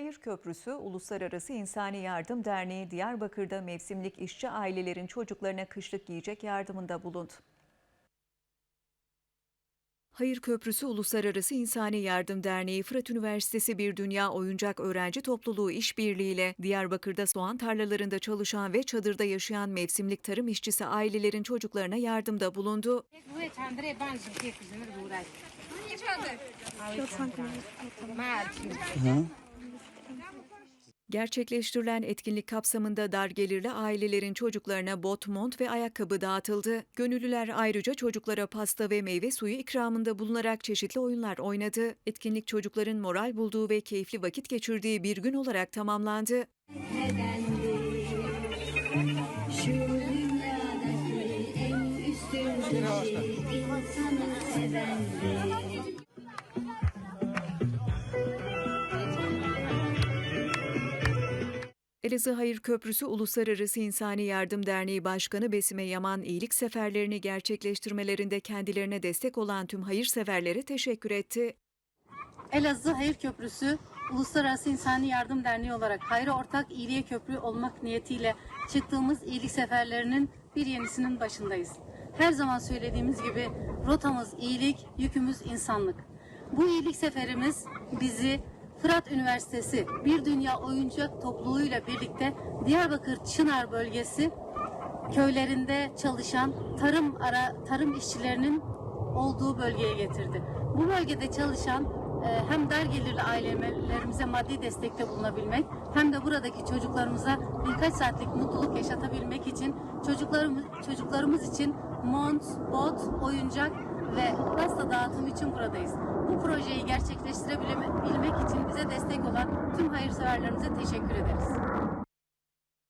Hayır Köprüsü Uluslararası İnsani Yardım Derneği Diyarbakır'da mevsimlik işçi ailelerin çocuklarına kışlık giyecek yardımında bulundu. Hayır Köprüsü Uluslararası İnsani Yardım Derneği Fırat Üniversitesi Bir Dünya Oyuncak Öğrenci Topluluğu işbirliğiyle Diyarbakır'da soğan tarlalarında çalışan ve çadırda yaşayan mevsimlik tarım işçisi ailelerin çocuklarına yardımda bulundu. Due Gerçekleştirilen etkinlik kapsamında dar gelirli ailelerin çocuklarına bot, mont ve ayakkabı dağıtıldı. Gönüllüler ayrıca çocuklara pasta ve meyve suyu ikramında bulunarak çeşitli oyunlar oynadı. Etkinlik çocukların moral bulduğu ve keyifli vakit geçirdiği bir gün olarak tamamlandı. Şu Elazığ Hayır Köprüsü Uluslararası İnsani Yardım Derneği Başkanı Besime Yaman iyilik seferlerini gerçekleştirmelerinde kendilerine destek olan tüm hayırseverlere teşekkür etti. Elazığ Hayır Köprüsü Uluslararası İnsani Yardım Derneği olarak hayra ortak iyiliğe köprü olmak niyetiyle çıktığımız iyilik seferlerinin bir yenisinin başındayız. Her zaman söylediğimiz gibi rotamız iyilik, yükümüz insanlık. Bu iyilik seferimiz bizi Fırat Üniversitesi Bir Dünya Oyuncak Topluluğuyla birlikte Diyarbakır Çınar bölgesi köylerinde çalışan tarım ara tarım işçilerinin olduğu bölgeye getirdi. Bu bölgede çalışan e, hem dar gelirli ailelerimize maddi destekte bulunabilmek hem de buradaki çocuklarımıza birkaç saatlik mutluluk yaşatabilmek için çocuklarımız çocuklarımız için mont, bot, oyuncak ve pasta dağıtım için buradayız. Bu projeyi gerçekleştirebilmek için bize destek olan tüm hayırseverlerimize teşekkür ederiz.